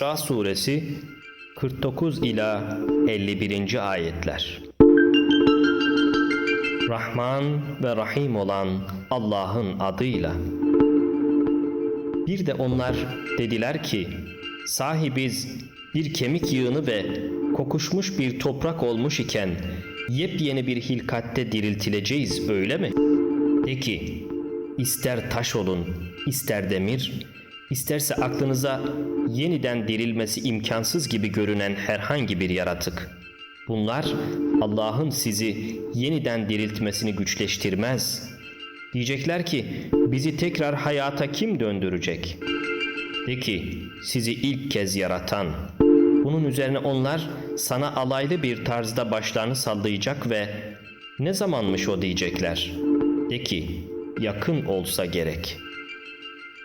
İsra suresi 49 ila 51. ayetler. Rahman ve Rahim olan Allah'ın adıyla. Bir de onlar dediler ki, sahi biz bir kemik yığını ve kokuşmuş bir toprak olmuş iken yepyeni bir hilkatte diriltileceğiz öyle mi? De ki, ister taş olun, ister demir, isterse aklınıza yeniden dirilmesi imkansız gibi görünen herhangi bir yaratık. Bunlar Allah'ın sizi yeniden diriltmesini güçleştirmez. Diyecekler ki bizi tekrar hayata kim döndürecek? De ki sizi ilk kez yaratan. Bunun üzerine onlar sana alaylı bir tarzda başlarını sallayacak ve ne zamanmış o diyecekler. De ki yakın olsa gerek.